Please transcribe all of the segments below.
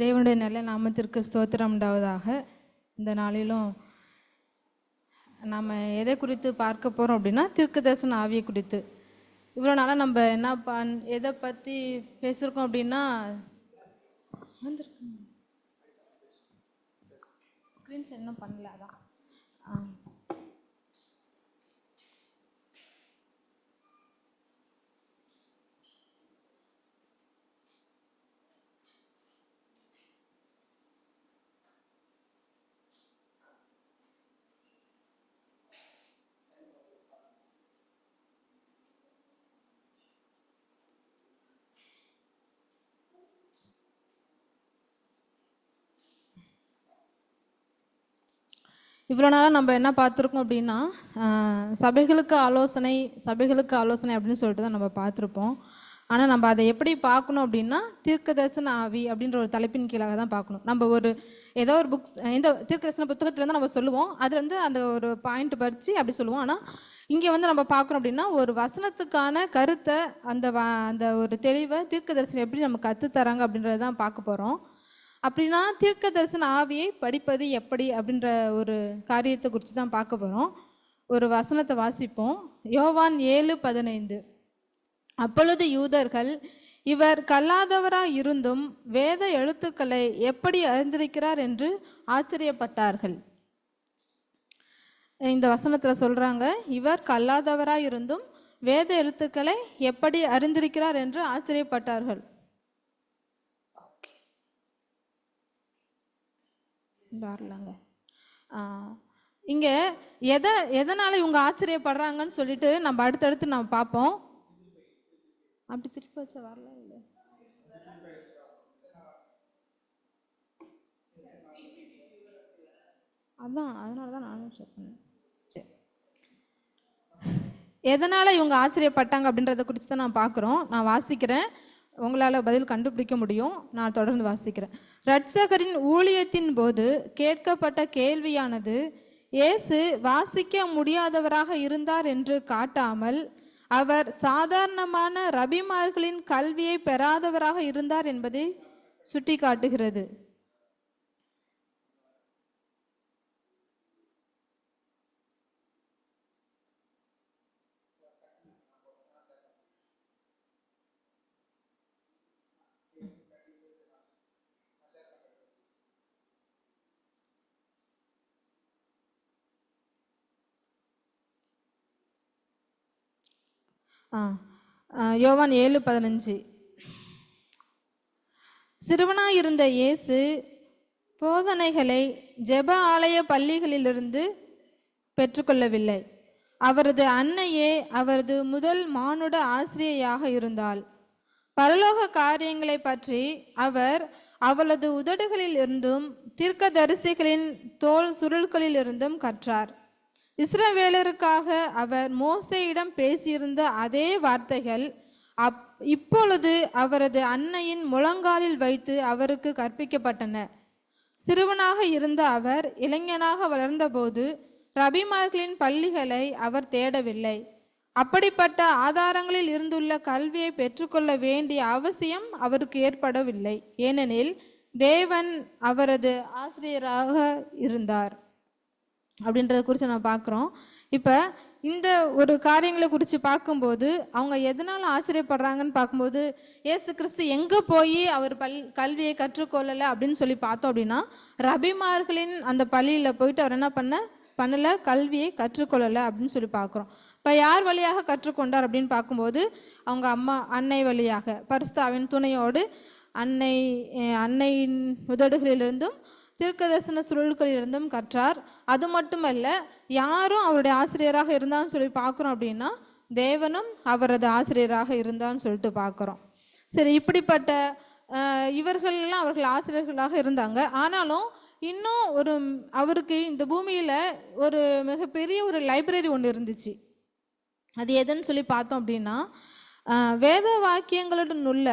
தேவனுடைய நல்ல நாமத்திற்கு ஸ்தோத்திரம் உண்டாவதாக. இந்த நாளிலும் நாம் எதை குறித்து பார்க்க போகிறோம் அப்படின்னா தீர்க்கதரிசன ஆவியை குறித்து. இவ்வளோ நாளாக நம்ம என்ன பண் எதை பற்றி பேசியிருக்கோம் அப்படின்னா ஸ்க்ரீன்ஸ் என்ன பண்ணல அதான். இவ்வளோ நாளாக நம்ம என்ன பார்த்துருக்கோம் அப்படின்னா சபைகளுக்கு ஆலோசனை சபைகளுக்கு ஆலோசனை அப்படின்னு சொல்லிட்டு தான் நம்ம பார்த்துருப்போம். ஆனால் நம்ம அதை எப்படி பார்க்கணும் அப்படின்னா தீர்க்கதர்சன ஆவி அப்படின்ற ஒரு தலைப்பின் கீழாக தான் பார்க்கணும். நம்ம ஒரு ஏதோ ஒரு புக்ஸ் இந்த தீர்க்கதர்சன புத்தகத்துலேருந்து நம்ம சொல்லுவோம். அது வந்து அந்த ஒரு பாயிண்ட் பறித்து அப்படி சொல்லுவோம். ஆனால் இங்கே வந்து நம்ம பார்க்குறோம் அப்படின்னா ஒரு வசனத்துக்கான கருத்தை அந்த வ அந்த ஒரு தெளிவை தீர்க்கதர்சனம் எப்படி நம்ம கற்றுத்தராங்க அப்படின்றத தான் பார்க்க போகிறோம் அப்படின்னா தீர்க்க தரிசன ஆவியை படிப்பது எப்படி அப்படின்ற ஒரு காரியத்தை குறித்து தான் பார்க்க போகிறோம் ஒரு வசனத்தை வாசிப்போம். யோவான் ஏழு பதினைந்து. அப்பொழுது யூதர்கள் இவர் கல்லாதவராக இருந்தும் வேத எழுத்துக்களை எப்படி அறிந்திருக்கிறார் என்று ஆச்சரியப்பட்டார்கள். இந்த வசனத்தில் சொல்கிறாங்க இவர் கல்லாதவராக இருந்தும் வேத எழுத்துக்களை எப்படி அறிந்திருக்கிறார் என்று ஆச்சரியப்பட்டார்கள். வரலாங்க இங்கே எதை எதனால் இவங்க ஆச்சரியப்படுறாங்கன்னு சொல்லிட்டு நம்ம அடுத்தடுத்து நம்ம பார்ப்போம். அப்படி திருப்பி வச்சா வரல இல்லை அதான் அதனால தான் நானும் செக் பண்ணேன். சரி. எதனால் இவங்க ஆச்சரியப்பட்டாங்க அப்படின்றத குறித்து தான் நான் பார்க்குறோம். நான் வாசிக்கிறேன். உங்களால் பதில் கண்டுபிடிக்க முடியும். நான் தொடர்ந்து வாசிக்கிறேன். ரட்சகரின் ஊழியத்தின் போது கேட்கப்பட்ட கேள்வியானது இயேசு வாசிக்க முடியாதவராக இருந்தார் என்று காட்டாமல் அவர் சாதாரணமான ரபிமார்களின் கல்வியை பெறாதவராக இருந்தார் என்பதை சுட்டிக்காட்டுகிறது. ஆ. யோவான் ஏழு பதினஞ்சு. சிறுவனாயிருந்த இயேசு போதனைகளை ஜெப ஆலய பள்ளிகளிலிருந்து பெற்றுக்கொள்ளவில்லை. அவரது அன்னையே அவரது முதல் மானுட ஆசிரியையாக இருந்தாள். பரலோக காரியங்களை பற்றி அவர் அவளது உதடுகளில் இருந்தும் தீர்க்கதரிசிகளின் தோல் சுருள்களில் இருந்தும் கற்றார். இஸ்ரவேலருக்காக அவர் மோசையிடம் பேசியிருந்த அதே வார்த்தைகள் அப் இப்பொழுது அவரது அன்னையின் முழங்காலில் வைத்து அவருக்கு கற்பிக்கப்பட்டன. சிறுவனாக இருந்த அவர் இளைஞனாக வளர்ந்தபோது ரபிமார்களின் பள்ளிகளை அவர் தேடவில்லை. அப்படிப்பட்ட ஆதாரங்களில் இருந்துள்ள கல்வியை பெற்றுக்கொள்ள வேண்டிய அவசியம் அவருக்கு ஏற்படவில்லை. ஏனெனில் தேவன் அவரது ஆசிரியராக இருந்தார். அப்படின்றத குறித்து நம்ம பார்க்குறோம் இப்போ இந்த ஒரு காரியங்களை குறித்து பார்க்கும்போது அவங்க எதனால் ஆச்சரியப்படுறாங்கன்னு பார்க்கும்போது இயேசு கிறிஸ்து எங்கே போய் அவர் பல் கல்வியை கற்றுக்கொள்ளலை அப்படின்னு சொல்லி பார்த்தோம் அப்படின்னா ரபிமார்களின் அந்த பள்ளியில் போயிட்டு அவர் என்ன பண்ண பண்ணலை கல்வியை கற்றுக்கொள்ளலை அப்படின்னு சொல்லி பார்க்குறோம். இப்போ யார் வழியாக கற்றுக்கொண்டார் அப்படின்னு பார்க்கும்போது அவங்க அம்மா அன்னை வழியாக பரிஸ்தாவின் துணையோடு அன்னை அன்னையின் உதடுகளிலிருந்தும் தீர்க்கதரிசன சுருள்களிலிருந்தும் கற்றார். அது மட்டுமல்ல யாரும் அவருடைய ஆசிரியராக இருந்தான்னு சொல்லி பார்க்குறோம் அப்படின்னா தேவனும் அவரது ஆசிரியராக இருந்தான்னு சொல்லிட்டு பார்க்குறோம். சரி இப்படிப்பட்ட இவர்கள்லாம் அவர்கள் ஆசிரியர்களாக இருந்தாங்க. ஆனாலும் இன்னும் ஒரு அவருக்கு இந்த பூமியில் ஒரு மிகப்பெரிய ஒரு லைப்ரரி ஒன்று இருந்துச்சு. அது எதுன்னு சொல்லி பார்த்தோம் அப்படின்னா வேத வாக்கியங்களுடன் உள்ள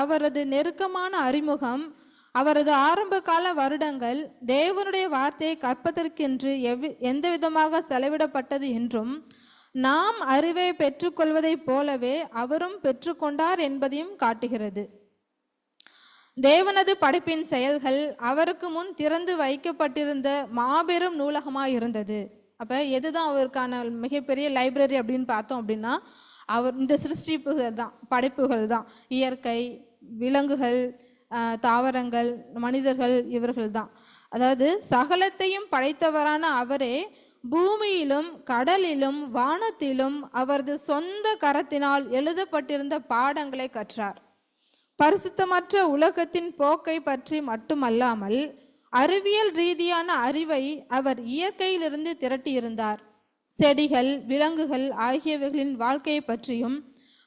அவரது நெருக்கமான அறிமுகம் அவரது ஆரம்ப கால வருடங்கள் தேவனுடைய வார்த்தையை கற்பதற்கென்று எவ் எந்த விதமாக செலவிடப்பட்டது என்றும் நாம் அறிவை பெற்றுக்கொள்வதைப் போலவே அவரும் பெற்றுக்கொண்டார் என்பதையும் காட்டுகிறது. தேவனது படைப்பின் செயல்கள் அவருக்கு முன் திறந்து வைக்கப்பட்டிருந்த மாபெரும் நூலகமாக இருந்தது. அப்போ எதுதான் அவருக்கான மிகப்பெரிய லைப்ரரி அப்படின்னு பார்த்தோம் அப்படின்னா அவர் இந்த சிருஷ்டிப்புகள் தான் படைப்புகள் தான். இயற்கை விலங்குகள் தாவரங்கள் மனிதர்கள் இவர்கள் தான் அதாவது சகலத்தையும் படைத்தவரான அவரே பூமியிலும் கடலிலும் வானத்திலும் அவரது சொந்த கரத்தினால் எழுதப்பட்டிருந்த பாடங்களை கற்றார். பரிசுத்தமற்ற உலகத்தின் போக்கை பற்றி மட்டுமல்லாமல் அறிவியல் ரீதியான அறிவை அவர் இயற்கையிலிருந்து திரட்டியிருந்தார். செடிகள் விலங்குகள் ஆகியவைகளின் வாழ்க்கையை பற்றியும்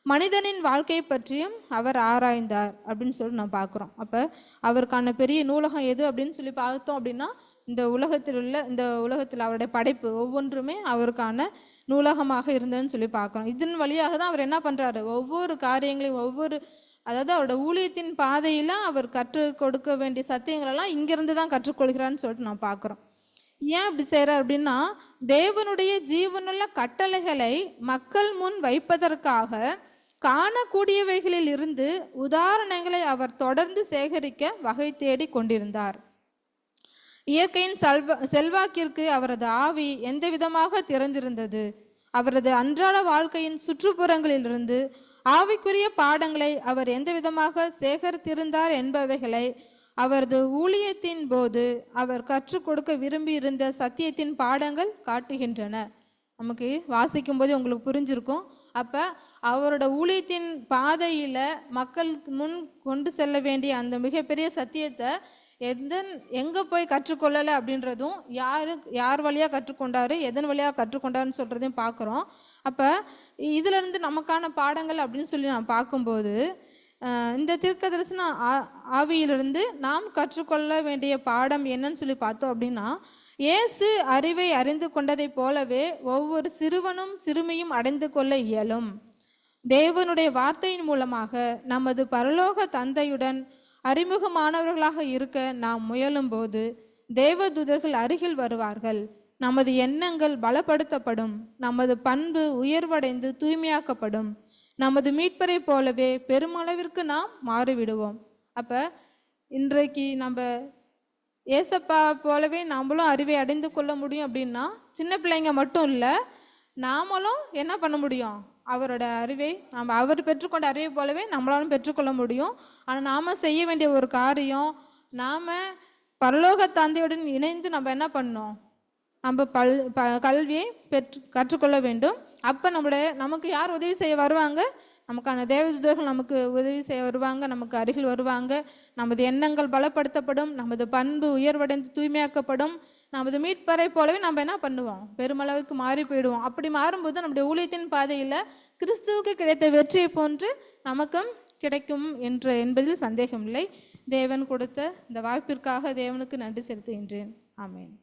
மனிதனின் வாழ்க்கை பற்றியும் அவர் ஆராய்ந்தார் அப்படின்னு சொல்லி நான் பார்க்குறோம். அப்போ அவருக்கான பெரிய நூலகம் எது அப்படின்னு சொல்லி பார்த்தோம் அப்படின்னா இந்த உலகத்தில் உள்ள இந்த உலகத்தில் அவருடைய படைப்பு ஒவ்வொன்றுமே அவருக்கான நூலகமாக இருந்ததுன்னு சொல்லி பார்க்குறோம். இதன் வழியாக தான் அவர் என்ன பண்ணுறாரு? ஒவ்வொரு காரியங்களையும் ஒவ்வொரு அதாவது அவரோட ஊழியத்தின் பாதையில் அவர் கற்றுக் கொடுக்க வேண்டிய சத்தியங்களெல்லாம் இங்கிருந்து தான் கற்றுக்கொள்கிறான்னு சொல்லிட்டு நான் பார்க்குறோம். ஏன் அப்படி செய்கிறார் அப்படின்னா தேவனுடைய ஜீவனுள்ள கட்டளைகளை மக்கள் முன் வைப்பதற்காக காணக்கூடியவைகளில் இருந்து உதாரணங்களை அவர் தொடர்ந்து சேகரிக்க வகை தேடி கொண்டிருந்தார். இயற்கையின் செல்வ செல்வாக்கிற்கு அவரது ஆவி எந்த விதமாக திறந்திருந்தது? அவரது அன்றாட வாழ்க்கையின் சுற்றுப்புறங்களிலிருந்து ஆவிக்குரிய பாடங்களை அவர் எந்த விதமாக சேகரித்திருந்தார் என்பவைகளை அவரது ஊழியத்தின் போது அவர் கற்றுக் கொடுக்க விரும்பி இருந்த சத்தியத்தின் பாடங்கள் காட்டுகின்றன. நமக்கு வாசிக்கும் போது உங்களுக்கு புரிஞ்சிருக்கும். அப்போ அவரோட ஊழியத்தின் பாதையில் மக்கள் முன் கொண்டு செல்ல வேண்டிய அந்த மிகப்பெரிய சத்தியத்தை எந்த எங்கே போய் கற்றுக்கொள்ளலை அப்படின்றதும் யார் யார் வழியாக கற்றுக்கொண்டார் எதன் வழியாக கற்றுக்கொண்டாருன்னு சொல்கிறதையும் பார்க்குறோம் அப்போ இதிலிருந்து நமக்கான பாடங்கள் அப்படின்னு சொல்லி நான் பார்க்கும்போது இந்த தீர்க்க தரிசன ஆ- ஆவியிலிருந்து நாம் கற்றுக்கொள்ள வேண்டிய பாடம் என்னன்னு சொல்லி பார்த்தோம் அப்படின்னா இயேசு அறிவை அறிந்து கொண்டதைப் போலவே ஒவ்வொரு சிறுவனும் சிறுமியும் அடைந்து கொள்ள இயலும். தேவனுடைய வார்த்தையின் மூலமாக நமது பரலோக தந்தையுடன் அறிமுகமானவர்களாக இருக்க நாம் முயலும்போது தேவதூதர்கள் அருகில் வருவார்கள். நமது எண்ணங்கள் பலப்படுத்தப்படும். நமது பண்பு உயர்வடைந்து தூய்மையாக்கப்படும். நமது மீட்பரை போலவே பெருமளவிற்கு நாம் மாறிவிடுவோம். அப்ப இன்றைக்கு நம்ம ஏசப்பா போலவே நாமளும் அறிவை அடைந்து கொள்ள முடியும் அப்படின்னா சின்ன பிள்ளைங்க மட்டும் இல்லை நாமளும் என்ன பண்ண முடியும்? அவரோட அறிவை நம்ம அவர் பெற்றுக்கொண்ட அறிவை போலவே நம்மளாலும் பெற்றுக்கொள்ள முடியும். ஆனால் நாம் செய்ய வேண்டிய ஒரு காரியம் நாம் பரலோக தந்தையுடன் இணைந்து நம்ம என்ன பண்ணோம் நம்ம பல் ப கல்வியை பெற்று கற்றுக்கொள்ள வேண்டும். அப்போ நம்மளுடைய நமக்கு யார் உதவி செய்ய வருவாங்க? நமக்கான தேவதூதர்கள் நமக்கு உதவி செய்ய வருவாங்க நமக்கு அருகில் வருவாங்க. நமது எண்ணங்கள் பலப்படுத்தப்படும் நமது பண்பு உயர்வடைந்து தூய்மையாக்கப்படும். நமது மீட்பறை போலவே நம்ம என்ன பண்ணுவோம்? பெருமளவுக்கு மாறி போயிடுவோம். அப்படி மாறும்போது நம்முடைய ஊழியத்தின் பாதையில் கிறிஸ்துவுக்கு கிடைத்த வெற்றியை போன்று நமக்கும் கிடைக்கும் என்ற என்பதில் சந்தேகமில்லை. தேவன் கொடுத்த இந்த வாய்ப்பிற்காக தேவனுக்கு நன்றி செலுத்துகின்றேன். ஆமேன்.